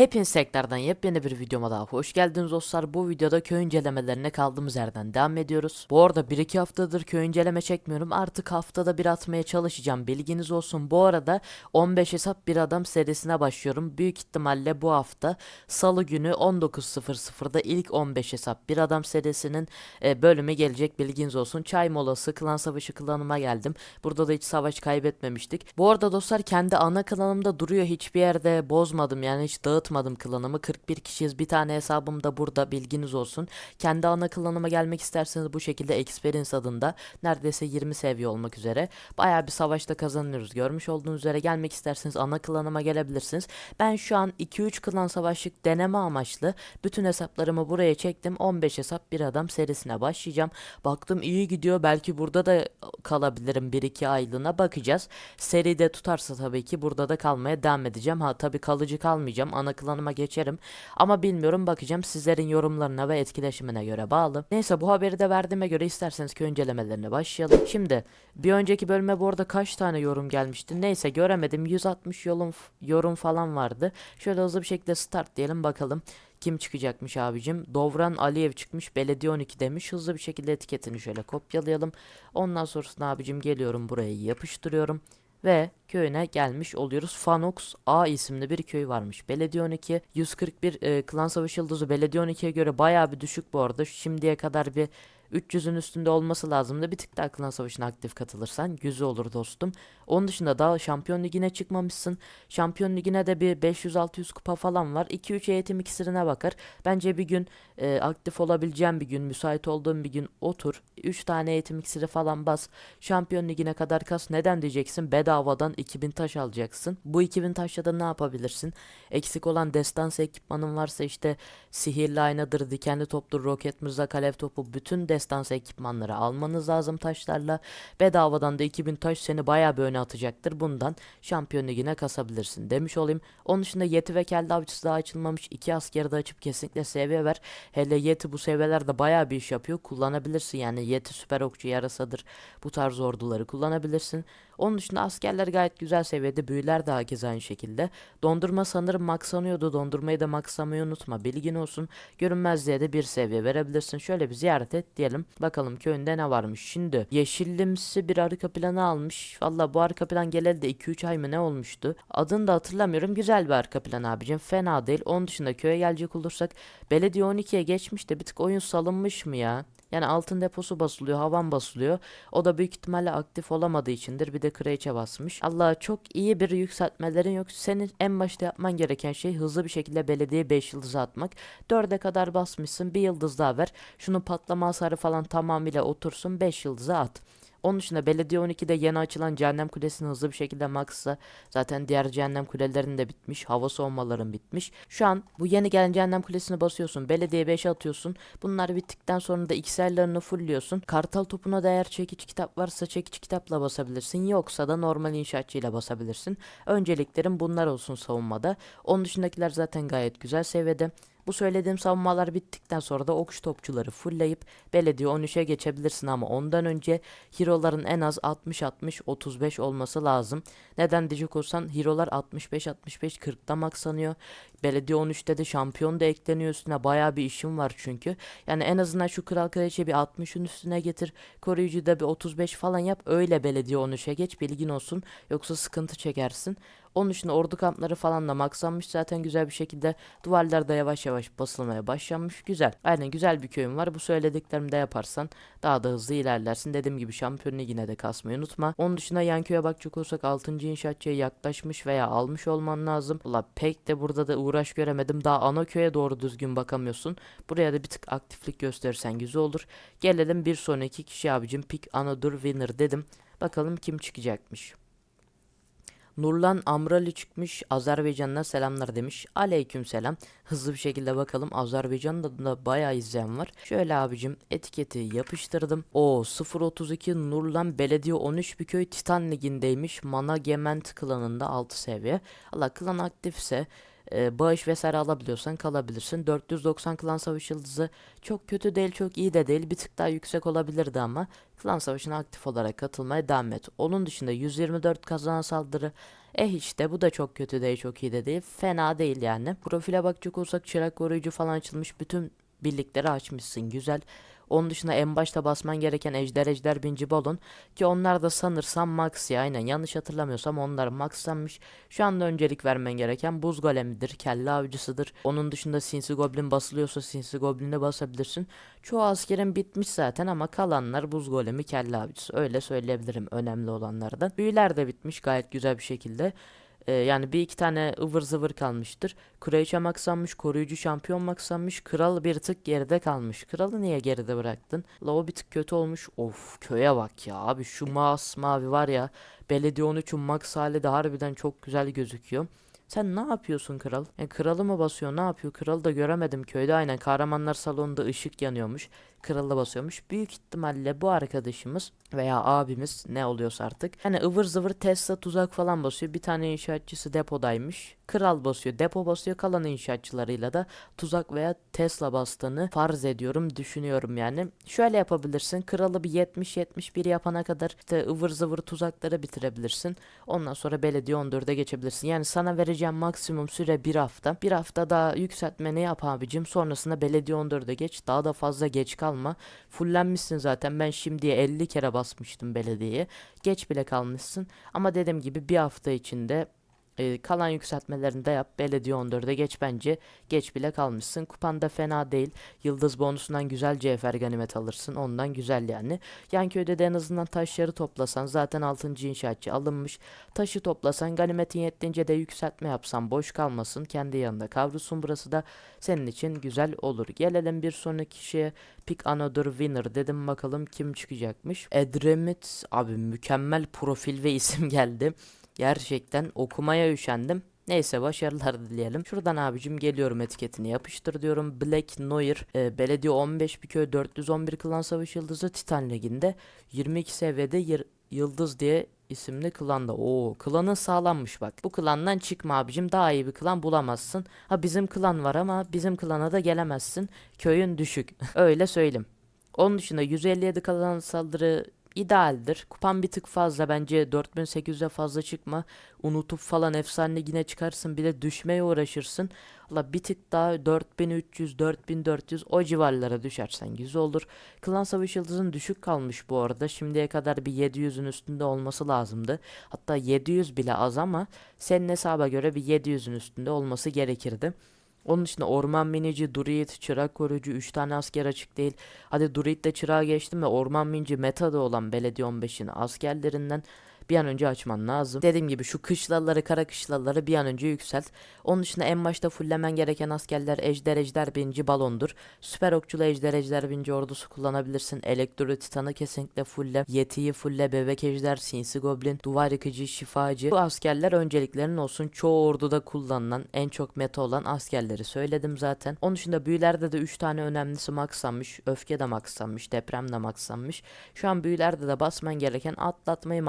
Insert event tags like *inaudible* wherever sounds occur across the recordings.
Hepiniz tekrardan yepyeni bir videoma daha hoş geldiniz dostlar. Bu videoda köy incelemelerine kaldığımız yerden devam ediyoruz. Bu arada 1-2 haftadır köy inceleme çekmiyorum. Artık haftada bir atmaya çalışacağım. Bilginiz olsun. Bu arada 15 hesap bir adam serisine başlıyorum. Büyük ihtimalle bu hafta salı günü 19.00'da ilk 15 hesap bir adam serisinin e, bölümü gelecek. Bilginiz olsun. Çay molası, klan savaşı klanıma geldim. Burada da hiç savaş kaybetmemiştik. Bu arada dostlar kendi ana klanımda duruyor. Hiçbir yerde bozmadım. Yani hiç dağıtmadım klanımı. 41 kişiyiz. Bir tane hesabım da burada. Bilginiz olsun. Kendi ana klanıma gelmek isterseniz bu şekilde Experience adında neredeyse 20 seviye olmak üzere. Bayağı bir savaşta kazanıyoruz. Görmüş olduğunuz üzere gelmek isterseniz ana klanıma gelebilirsiniz. Ben şu an 2-3 klan savaşlık deneme amaçlı bütün hesaplarımı buraya çektim. 15 hesap bir adam serisine başlayacağım. Baktım iyi gidiyor. Belki burada da kalabilirim 1-2 aylığına bakacağız. Seride tutarsa tabii ki burada da kalmaya devam edeceğim. Ha tabii kalıcı kalmayacağım. Ana klanıma geçerim. Ama bilmiyorum bakacağım sizlerin yorumlarına ve etkileşimine göre bağlı. Neyse bu haberi de verdiğime göre isterseniz ki incelemelerine başlayalım. Şimdi bir önceki bölüme bu arada kaç tane yorum gelmişti? Neyse göremedim. 160 yorum, yorum falan vardı. Şöyle hızlı bir şekilde start diyelim bakalım. Kim çıkacakmış abicim? Dovran Aliyev çıkmış. Belediye 12 demiş. Hızlı bir şekilde etiketini şöyle kopyalayalım. Ondan sonrasında abicim geliyorum buraya yapıştırıyorum. Ve köyüne gelmiş oluyoruz. Fanox A isimli bir köy varmış. Belediye 12 141 e, Klan Savaşı Yıldızı Belediye 12'ye göre bayağı bir düşük bu arada. Şimdiye kadar bir 300'ün üstünde olması lazımdı. Bir tık daha Klan Savaşı'na aktif katılırsan güzel olur dostum. Onun dışında daha Şampiyon Ligi'ne çıkmamışsın. Şampiyon Ligi'ne de bir 500-600 kupa falan var. 2-3 eğitim ikisine bakar. Bence bir gün e, aktif olabileceğim bir gün, müsait olduğum bir gün otur. 3 tane eğitim iksiri falan bas. Şampiyon Ligi'ne kadar kas. Neden diyeceksin? Bedavadan 2000 taş alacaksın. Bu 2000 taşla da ne yapabilirsin? Eksik olan destansı ekipmanın varsa işte sihirli aynadır, dikenli toptur, roket mızrak, alev topu bütün destansı ekipmanları almanız lazım taşlarla. Bedavadan da 2000 taş seni bayağı bir öne atacaktır. Bundan şampiyon ligine kasabilirsin demiş olayım. Onun dışında Yeti ve Kelle Avcısı daha açılmamış. iki askeri de açıp kesinlikle seviye ver. Hele Yeti bu seviyelerde bayağı bir iş yapıyor. Kullanabilirsin yani Yeti süper okçu yarasadır. Bu tarz orduları kullanabilirsin. Onun dışında askerler gayet güzel seviyede. Büyüler de herkes aynı şekilde. Dondurma sanırım maksanıyordu. Dondurmayı da maksamayı unutma. Bilgin olsun. Görünmezliğe de bir seviye verebilirsin. Şöyle bir ziyaret et diyelim. Bakalım köyünde ne varmış. Şimdi yeşillimsi bir arka planı almış. Valla bu arka plan geleli de 2-3 ay mı ne olmuştu. Adını da hatırlamıyorum. Güzel bir arka plan abicim. Fena değil. Onun dışında köye gelecek olursak belediye 12'ye geçmiş de bir tık oyun salınmış mı ya? Yani altın deposu basılıyor, havan basılıyor. O da büyük ihtimalle aktif olamadığı içindir. Bir de kraliçe basmış. Allah çok iyi bir yükseltmelerin yok. Senin en başta yapman gereken şey hızlı bir şekilde belediye 5 yıldızı atmak. 4'e kadar basmışsın. Bir yıldız daha ver. Şunu patlama hasarı falan tamamıyla otursun. 5 yıldızı at. Onun dışında belediye 12'de yeni açılan cehennem kulesini hızlı bir şekilde maxsa zaten diğer cehennem kulelerin de bitmiş. Hava soğumaların bitmiş. Şu an bu yeni gelen cehennem kulesini basıyorsun. Belediye 5'e atıyorsun. Bunlar bittikten sonra da XL'lerini fullliyorsun. Kartal topuna da eğer çekiç kitap varsa çekiç kitapla basabilirsin. Yoksa da normal inşaatçıyla basabilirsin. Önceliklerim bunlar olsun savunmada. Onun dışındakiler zaten gayet güzel seviyede. Bu söylediğim savunmalar bittikten sonra da okçu topçuları fullleyip belediye 13'e geçebilirsin ama ondan önce hero'ların en az 60-60-35 olması lazım. Neden diyecek olsan hero'lar 65-65-40'da maksanıyor. Belediye 13'te de şampiyon da ekleniyor üstüne baya bir işim var çünkü. Yani en azından şu kral kraliçe bir 60'ın üstüne getir. Koruyucu da bir 35 falan yap. Öyle belediye 13'e geç bilgin olsun. Yoksa sıkıntı çekersin. Onun dışında ordu kampları falan da maksanmış zaten güzel bir şekilde duvarlar da yavaş yavaş basılmaya başlanmış. Güzel. Aynen güzel bir köyüm var. Bu söylediklerimi de yaparsan daha da hızlı ilerlersin. Dediğim gibi şampiyon ligine de kasmayı unutma. Onun dışında yan köye bakacak olursak 6. inşaatçıya yaklaşmış veya almış olman lazım. Valla pek de burada da uğraş göremedim. Daha ana köye doğru düzgün bakamıyorsun. Buraya da bir tık aktiflik gösterirsen güzel olur. Gelelim bir sonraki kişi abicim. Pick another winner dedim. Bakalım kim çıkacakmış. Nurlan Amrali çıkmış. Azerbaycan'dan selamlar demiş. Aleyküm selam. Hızlı bir şekilde bakalım. Azerbaycan'da da bayağı izleyen var. Şöyle abicim etiketi yapıştırdım. O 032 Nurlan Belediye 13 bir köy Titan Ligi'ndeymiş. Management klanında 6 seviye. Allah klan aktifse e, bağış vesaire alabiliyorsan kalabilirsin. 490 klan savaş yıldızı çok kötü değil çok iyi de değil bir tık daha yüksek olabilirdi ama klan savaşına aktif olarak katılmaya devam et. Onun dışında 124 kazanan saldırı eh işte bu da çok kötü değil çok iyi de değil fena değil yani. Profile bakacak olsak çırak koruyucu falan açılmış bütün birlikleri açmışsın güzel. Onun dışında en başta basman gereken ejder ejder binci balon ki onlar da sanırsam max ya aynen yanlış hatırlamıyorsam onlar maxlanmış. Şu anda öncelik vermen gereken buz golemidir, kelle avcısıdır. Onun dışında sinsi goblin basılıyorsa sinsi goblin'e basabilirsin. Çoğu askerin bitmiş zaten ama kalanlar buz golemi kelle avcısı öyle söyleyebilirim önemli olanlardan. Büyüler de bitmiş gayet güzel bir şekilde. Ee, yani bir iki tane ıvır zıvır kalmıştır. Kraliçe maksanmış, koruyucu şampiyon maksanmış, kral bir tık geride kalmış. Kralı niye geride bıraktın? La bir tık kötü olmuş. Of köye bak ya abi şu mas mavi var ya. Belediye 13'ün max hali de harbiden çok güzel gözüküyor. Sen ne yapıyorsun kral? Yani kralı mı basıyor ne yapıyor? Kralı da göremedim köyde aynen kahramanlar salonunda ışık yanıyormuş. Kralı basıyormuş. Büyük ihtimalle bu arkadaşımız veya abimiz ne oluyorsa artık. Hani ıvır zıvır Tesla tuzak falan basıyor. Bir tane inşaatçısı depodaymış. Kral basıyor, depo basıyor. Kalan inşaatçılarıyla da tuzak veya Tesla bastığını farz ediyorum, düşünüyorum yani. Şöyle yapabilirsin. Kralı bir 70-71 yapana kadar işte ıvır zıvır tuzakları bitirebilirsin. Ondan sonra belediye 14'e geçebilirsin. Yani sana vereceğim maksimum süre bir hafta. Bir hafta daha yükseltmeni yap abicim. Sonrasında belediye 14'e geç. Daha da fazla geç kalma. Fullenmişsin zaten. Ben şimdiye 50 kere basmıştım belediyeye. Geç bile kalmışsın. Ama dediğim gibi bir hafta içinde e, kalan yükseltmelerini de yap. Belediye 14'e geç bence. Geç bile kalmışsın. Kupan da fena değil. Yıldız bonusundan güzel CFR ganimet alırsın. Ondan güzel yani. Yan köyde de en azından taşları toplasan zaten 6. inşaatçı alınmış. Taşı toplasan ganimetin yettiğince de yükseltme yapsan boş kalmasın. Kendi yanında kavrusun. Burası da senin için güzel olur. Gelelim bir sonraki kişiye. Pick another winner dedim bakalım kim çıkacakmış. Edremit abi mükemmel profil ve isim *laughs* geldi. Gerçekten okumaya üşendim. Neyse başarılar dileyelim. Şuradan abicim geliyorum etiketini yapıştır diyorum. Black Noir e, belediye 15 bir köy 411 klan savaş yıldızı Titan liginde 22 seviyede yıldız diye isimli klanda. Oo klanın sağlanmış bak. Bu klandan çıkma abicim daha iyi bir klan bulamazsın. Ha bizim klan var ama bizim klana da gelemezsin. Köyün düşük. *laughs* Öyle söyleyeyim. Onun dışında 157 kalan saldırı idealdir. Kupan bir tık fazla bence 4800'e fazla çıkma. Unutup falan efsane yine çıkarsın bir de düşmeye uğraşırsın. Allah bir tık daha 4300 4400 o civarlara düşersen güzel olur. Klan Savaş Yıldız'ın düşük kalmış bu arada. Şimdiye kadar bir 700'ün üstünde olması lazımdı. Hatta 700 bile az ama senin hesaba göre bir 700'ün üstünde olması gerekirdi. Onun dışında orman minici, druid, çırak koruyucu 3 tane asker açık değil. Hadi druid de çırağa geçtim ve orman minici metada olan belediye 15'in askerlerinden bir an önce açman lazım. Dediğim gibi şu kışlaları, kara kışlaları bir an önce yükselt. Onun dışında en başta fulllemen gereken askerler ejder ejder binci balondur. Süper okçulu ejder ejder binci ordusu kullanabilirsin. Elektro titanı kesinlikle fulle. Yetiyi fulle, bebek ejder, sinsi goblin, duvar yıkıcı, şifacı. Bu askerler önceliklerin olsun. Çoğu orduda kullanılan, en çok meta olan askerleri söyledim zaten. Onun dışında büyülerde de 3 tane önemlisi maxlanmış. Öfke de maxlanmış, deprem de maxlanmış. Şu an büyülerde de basman gereken atlatmayı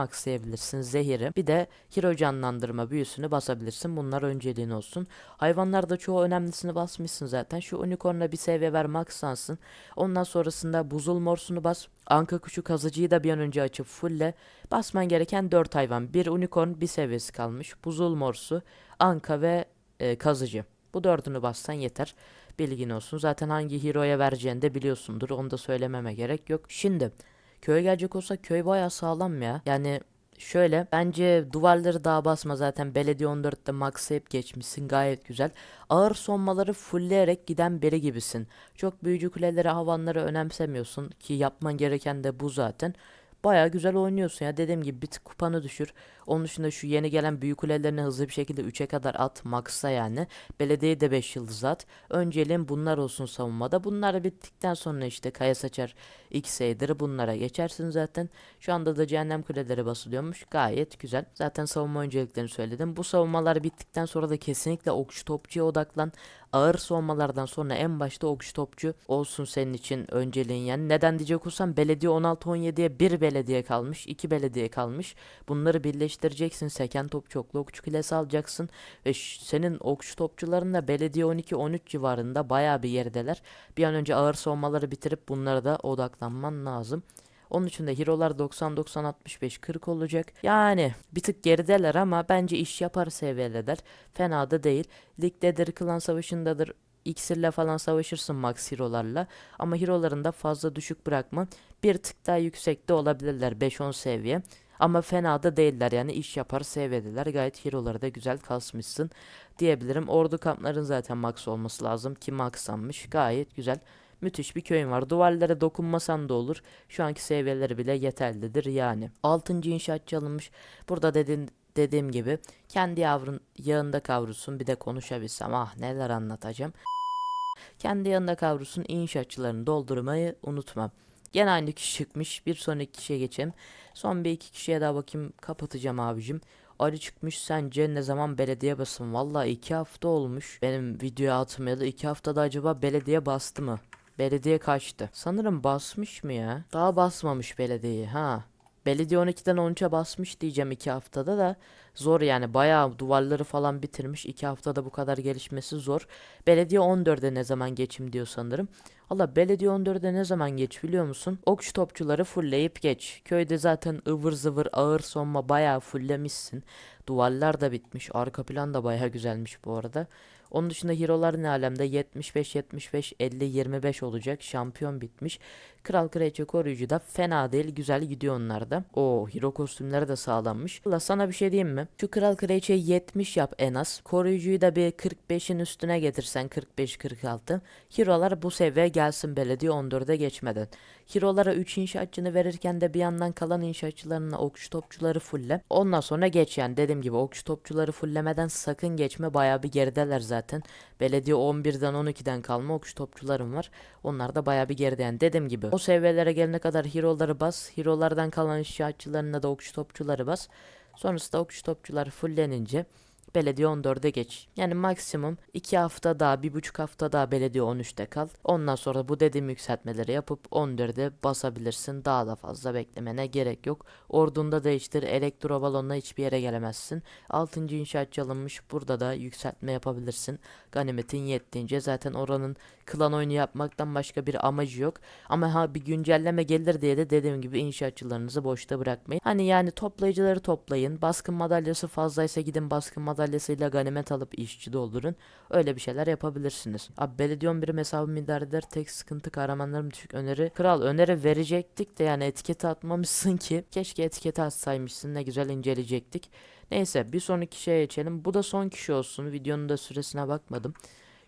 maxlayabilirsin. Zehiri. Bir de hero canlandırma büyüsünü basabilirsin. Bunlar önceliğin olsun. Hayvanlarda çoğu önemlisini basmışsın zaten. Şu unicorn'a bir seviye ver maxlansın. Ondan sonrasında buzul morsunu bas. Anka kuşu kazıcıyı da bir an önce açıp fulle. Basman gereken 4 hayvan. Bir unicorn bir seviyesi kalmış. Buzul morsu, anka ve e, kazıcı. Bu dördünü bassan yeter. Bilgin olsun. Zaten hangi hero'ya vereceğini de biliyorsundur. Onu da söylememe gerek yok. Şimdi köye gelecek olsa köy baya sağlam ya. Yani Şöyle bence duvarları daha basma zaten belediye 14'te maxlayıp geçmişsin gayet güzel. Ağır sonmaları fullleyerek giden biri gibisin. Çok büyücü kuleleri havanları önemsemiyorsun ki yapman gereken de bu zaten. Baya güzel oynuyorsun ya dediğim gibi bir tık kupanı düşür. Onun dışında şu yeni gelen büyük kulelerini hızlı bir şekilde 3'e kadar at max'a yani. Belediye de 5 yıldız at. Önceliğin bunlar olsun savunmada. Bunlar bittikten sonra işte kaya saçar X-Aider'ı bunlara geçersin zaten. Şu anda da cehennem kuleleri basılıyormuş. Gayet güzel. Zaten savunma önceliklerini söyledim. Bu savunmalar bittikten sonra da kesinlikle okçu topçuya odaklan. Ağır savunmalardan sonra en başta okçu topçu olsun senin için önceliğin yani. Neden diyecek olsam belediye 16-17'ye bir belediye kalmış. iki belediye kalmış. Bunları birleştir geliştireceksin. Seken top çoklu okçu kulesi alacaksın. Ve senin okçu topçuların da belediye 12-13 civarında bayağı bir yerideler. Bir an önce ağır savunmaları bitirip bunlara da odaklanman lazım. Onun için de hero'lar 90 90 65 40 olacak. Yani bir tık gerideler ama bence iş yapar seviyedeler. Fena da değil. Ligdedir, klan savaşındadır. İksirle falan savaşırsın max hero'larla. Ama hero'ların da fazla düşük bırakma. Bir tık daha yüksekte olabilirler 5-10 seviye. Ama fena da değiller yani iş yapar seviyedeler. Gayet hero'ları da güzel kasmışsın diyebilirim. Ordu kampların zaten max olması lazım ki maxlanmış. Gayet güzel. Müthiş bir köyün var. Duvarlara dokunmasan da olur. Şu anki seviyeleri bile yeterlidir yani. 6. inşaatçı alınmış. Burada dediğin, dediğim gibi kendi yavrun yağında kavrusun. Bir de konuşabilsem ah neler anlatacağım. Kendi yanında kavrusun inşaatçılarını doldurmayı unutma. Gene aynı kişi çıkmış. Bir sonraki kişiye geçelim. Son bir iki kişiye daha bakayım. Kapatacağım abicim. Ali çıkmış sence ne zaman belediye basın? Valla iki hafta olmuş. Benim videoya atmayalı iki haftada acaba belediye bastı mı? Belediye kaçtı? Sanırım basmış mı ya? Daha basmamış belediyeyi ha. Belediye 12'den 13'e basmış diyeceğim iki haftada da zor yani bayağı duvarları falan bitirmiş. iki haftada bu kadar gelişmesi zor. Belediye 14'e ne zaman geçim diyor sanırım. Valla belediye 14'e ne zaman geç biliyor musun? Okçu topçuları fullleyip geç. Köyde zaten ıvır zıvır ağır sonma bayağı fulllemişsin. Duvarlar da bitmiş. Arka plan da bayağı güzelmiş bu arada. Onun dışında hero'lar ne alemde 75 75 50 25 olacak. Şampiyon bitmiş. Kral Kraliçe koruyucu da fena değil. Güzel gidiyor onlar da. O hero kostümleri de sağlanmış. Valla sana bir şey diyeyim mi? Şu Kral Kraliçe'yi 70 yap en az. Koruyucuyu da bir 45'in üstüne getirsen 45 46. Hero'lar bu seviyeye gelsin belediye 14'e geçmeden. Hero'lara 3 inşaatçını verirken de bir yandan kalan inşaatçılarına okçu topçuları fulle. Ondan sonra geç yani dediğim gibi okçu topçuları fullemeden sakın geçme bayağı bir gerideler zaten. Belediye 11'den 12'den kalma okçu topçularım var. Onlar da bayağı bir geride yani dediğim gibi. O seviyelere gelene kadar hero'ları bas. Hero'lardan kalan inşaatçılarına da okçu topçuları bas. Sonrasında okçu topçular fullenince belediye 14'e geç. Yani maksimum 2 hafta daha 1,5 hafta daha belediye 13'te kal. Ondan sonra bu dediğim yükseltmeleri yapıp 14'e basabilirsin. Daha da fazla beklemene gerek yok. Ordunda değiştir. Elektro balonla hiçbir yere gelemezsin. 6. inşaatçı alınmış. Burada da yükseltme yapabilirsin. Ganimetin yettiğince zaten oranın klan oyunu yapmaktan başka bir amacı yok. Ama ha bir güncelleme gelir diye de dediğim gibi inşaatçılarınızı boşta bırakmayın. Hani yani toplayıcıları toplayın. Baskın madalyası fazlaysa gidin baskın madalyasıyla ganimet alıp işçi doldurun. Öyle bir şeyler yapabilirsiniz. Abi belediye 11'im hesabımı idare eder. Tek sıkıntı kahramanlarım düşük öneri. Kral öneri verecektik de yani etiketi atmamışsın ki. Keşke etiketi atsaymışsın ne güzel inceleyecektik. Neyse bir sonraki şeye geçelim. Bu da son kişi olsun. Videonun da süresine bakmadım.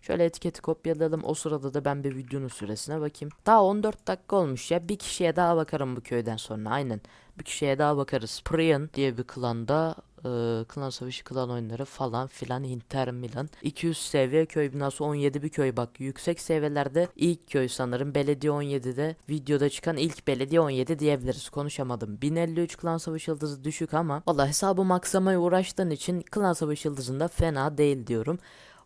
Şöyle etiketi kopyalayalım. O sırada da ben bir videonun süresine bakayım. Daha 14 dakika olmuş ya. Bir kişiye daha bakarım bu köyden sonra. Aynen. Bir kişiye daha bakarız. Priyan diye bir klanda e, klan savaşı klan oyunları falan filan Inter Milan 200 seviye köy binası 17 bir köy bak yüksek seviyelerde ilk köy sanırım belediye 17'de videoda çıkan ilk belediye 17 diyebiliriz konuşamadım 1053 klan savaşı yıldızı düşük ama valla hesabı maksamaya uğraştığın için klan savaşı yıldızında fena değil diyorum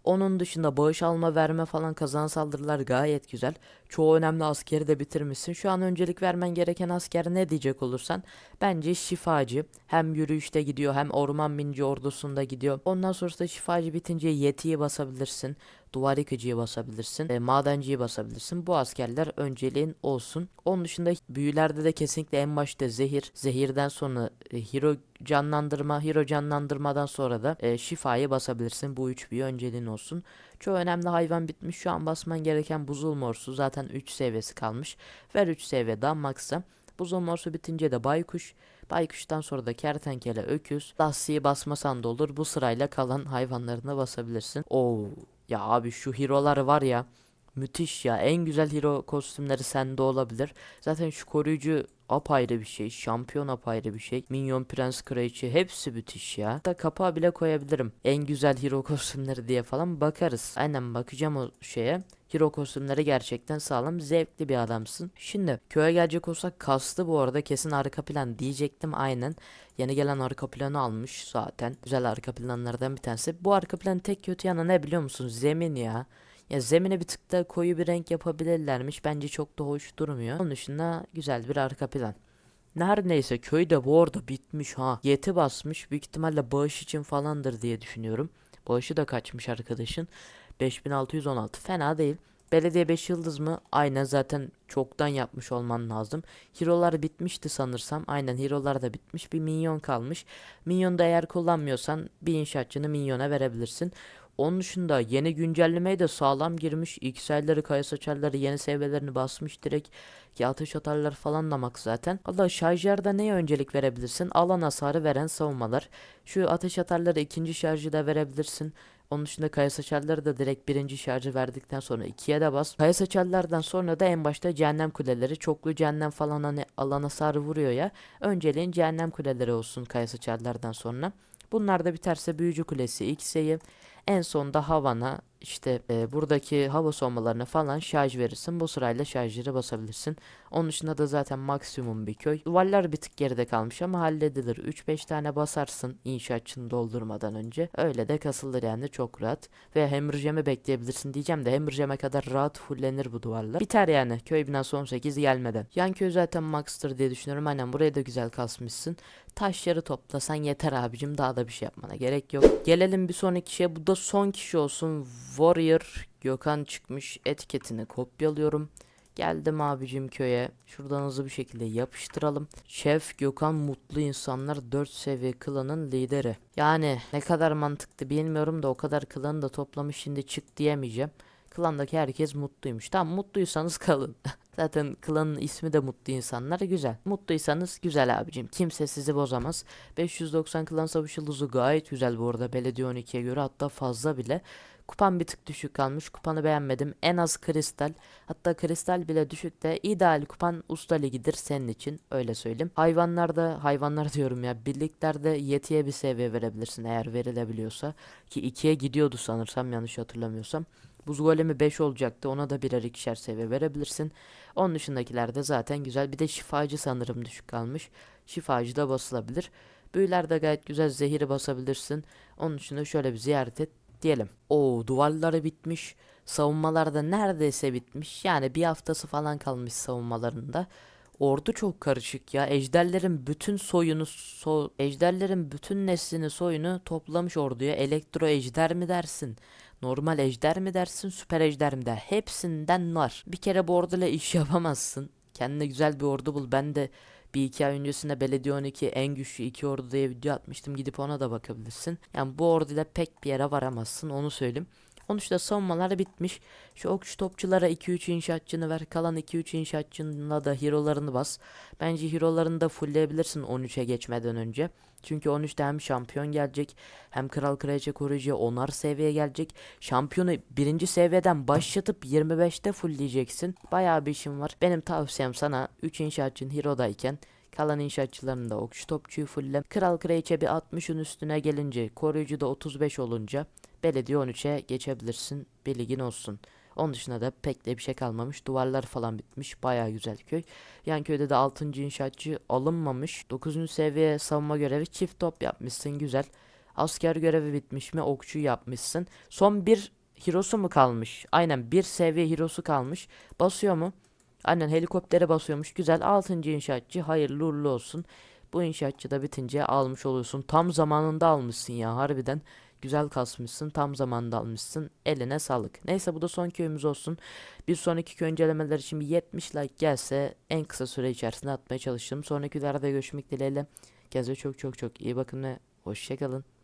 onun dışında bağış alma verme falan kazan saldırılar gayet güzel. Çoğu önemli askeri de bitirmişsin. Şu an öncelik vermen gereken asker ne diyecek olursan bence şifacı. Hem yürüyüşte gidiyor hem orman binci ordusunda gidiyor. Ondan sonrasında şifacı bitince yetiyi basabilirsin. Duvar yıkıcıyı basabilirsin. E, madenciyi basabilirsin. Bu askerler önceliğin olsun. Onun dışında büyülerde de kesinlikle en başta zehir. Zehirden sonra e, hero canlandırma. Hero canlandırmadan sonra da e, şifayı basabilirsin. Bu üç büyü önceliğin olsun. Çoğu önemli hayvan bitmiş. Şu an basman gereken buzul morsu zaten 3 seviyesi kalmış. Ver 3 seviye daha maksa. Buzul morsu bitince de baykuş. Baykuştan sonra da kertenkele, öküz. Lastiği basmasan da olur. Bu sırayla kalan hayvanlarına basabilirsin. Oo ya abi şu hero'lar var ya. Müthiş ya. En güzel hero kostümleri sende olabilir. Zaten şu koruyucu apayrı bir şey. Şampiyon apayrı bir şey. Minyon Prens Kraliçe hepsi müthiş ya. Da kapağı bile koyabilirim. En güzel hero *laughs* kostümleri diye falan bakarız. Aynen bakacağım o şeye. Hero kostümleri gerçekten sağlam. Zevkli bir adamsın. Şimdi köye gelecek olsak kastı bu arada kesin arka plan diyecektim aynen. Yeni gelen arka planı almış zaten. Güzel arka planlardan bir tanesi. Bu arka planın tek kötü yanı ne biliyor musun? Zemin ya. Ya zemine bir tık daha koyu bir renk yapabilirlermiş. Bence çok da hoş durmuyor. Onun dışında güzel bir arka plan. Her neyse köy de bu arada bitmiş ha. Yeti basmış. Büyük ihtimalle bağış için falandır diye düşünüyorum. Bağışı da kaçmış arkadaşın. 5616 fena değil. Belediye 5 yıldız mı? Aynen zaten çoktan yapmış olman lazım. Hero'lar bitmişti sanırsam. Aynen hero'lar da bitmiş. Bir minyon kalmış. Minyonu da eğer kullanmıyorsan bir inşaatçını minyona verebilirsin. Onun dışında yeni güncellemeye de sağlam girmiş. XL'leri, kaya saçarları, yeni seviyelerini basmış direkt. Ki ateş atarlar falan da max zaten. Valla şarjlarda neye öncelik verebilirsin? Alan hasarı veren savunmalar. Şu ateş atarları ikinci şarjı da verebilirsin. Onun dışında kaya saçarları da direkt birinci şarjı verdikten sonra ikiye de bas. Kaya saçarlardan sonra da en başta cehennem kuleleri. Çoklu cehennem falan hani alan hasarı vuruyor ya. Önceliğin cehennem kuleleri olsun kaya saçarlardan sonra. Bunlar da biterse büyücü kulesi X'eyi. En sonda havana işte e, buradaki hava soğumalarına falan şarj verirsin. Bu sırayla şarjları basabilirsin. Onun dışında da zaten maksimum bir köy. Duvarlar bir tık geride kalmış ama halledilir. 3-5 tane basarsın inşaatçını doldurmadan önce. Öyle de kasılır yani çok rahat. Ve Hammerjam'ı bekleyebilirsin diyeceğim de Hammerjam'e kadar rahat fullenir bu duvarlar. Biter yani köy binası 18 gelmeden. Yan köy zaten max'tır diye düşünüyorum. Aynen buraya da güzel kasmışsın. Taşları toplasan yeter abicim daha da bir şey yapmana gerek yok. Gelelim bir sonraki kişiye. Bu da son kişi olsun. Warrior Gökhan çıkmış etiketini kopyalıyorum. Geldim abicim köye. Şuradan hızlı bir şekilde yapıştıralım. Şef Gökhan Mutlu insanlar 4 seviye klanın lideri. Yani ne kadar mantıklı bilmiyorum da o kadar klanı da toplamış şimdi çık diyemeyeceğim. Klandaki herkes mutluymuş. Tamam mutluysanız *laughs* kalın. Zaten klanın ismi de mutlu insanlar güzel. Mutluysanız güzel abicim. Kimse sizi bozamaz. 590 klan savaş yıldızı gayet güzel bu arada. Belediye 12'ye göre hatta fazla bile. Kupan bir tık düşük kalmış. Kupanı beğenmedim. En az kristal. Hatta kristal bile düşük de ideal kupan usta ligidir senin için. Öyle söyleyeyim. Hayvanlarda hayvanlar *laughs* diyorum ya. Birliklerde yetiye bir seviye verebilirsin eğer verilebiliyorsa. Ki 2'ye gidiyordu sanırsam yanlış hatırlamıyorsam. Buz golemi 5 olacaktı. Ona da birer ikişer seviye verebilirsin. Onun dışındakiler de zaten güzel. Bir de şifacı sanırım düşük kalmış. Şifacı da basılabilir. Büyüler de gayet güzel. Zehiri basabilirsin. Onun dışında şöyle bir ziyaret et diyelim. O duvarları bitmiş. Savunmalar da neredeyse bitmiş. Yani bir haftası falan kalmış savunmalarında. Ordu çok karışık ya. Ejderlerin bütün soyunu, so ejderlerin bütün neslini soyunu toplamış orduya. Elektro ejder mi dersin? Normal ejder mi dersin? Süper ejder mi der? Hepsinden var. Bir kere bu orduyla iş *laughs* yapamazsın. Kendine güzel bir ordu bul. Ben de bir iki ay öncesinde Belediye 12 en güçlü iki ordu diye video atmıştım. Gidip ona da bakabilirsin. Yani bu orduyla pek bir yere varamazsın onu söyleyeyim. Dışında savunmalar bitmiş. Şu okçu topçulara 2-3 inşaatçını ver. Kalan 2-3 inşaatçınla da hero'larını bas. Bence hero'larını da fullleyebilirsin 13'e geçmeden önce. Çünkü 13'te hem şampiyon gelecek hem kral kraliçe koruyucuya onar seviye gelecek. Şampiyonu birinci seviyeden başlatıp 25'te fullleyeceksin. Bayağı bir işim var. Benim tavsiyem sana 3 inşaatçın hero'dayken Kalan inşaatçıların da okçu topçuyu fulle. Kral kraliçe bir 60'ın üstüne gelince koruyucu da 35 olunca belediye 13'e geçebilirsin. Bir ligin olsun. Onun dışında da pek de bir şey kalmamış. Duvarlar falan bitmiş. Baya güzel köy. Yan köyde de 6. inşaatçı alınmamış. 9. seviye savunma görevi çift top yapmışsın. Güzel. Asker görevi bitmiş mi? Okçu yapmışsın. Son bir hero'su mu kalmış? Aynen bir seviye hero'su kalmış. Basıyor mu? Aynen helikoptere basıyormuş. Güzel. 6. inşaatçı hayırlı uğurlu olsun. Bu inşaatçı da bitince almış oluyorsun. Tam zamanında almışsın ya harbiden. Güzel kasmışsın. Tam zamanında almışsın. Eline sağlık. Neyse bu da son köyümüz olsun. Bir sonraki köy incelemeleri için bir 70 like gelse en kısa süre içerisinde atmaya çalıştım. Sonraki videolarda görüşmek dileğiyle. Kendinize çok çok çok iyi bakın ve hoşçakalın.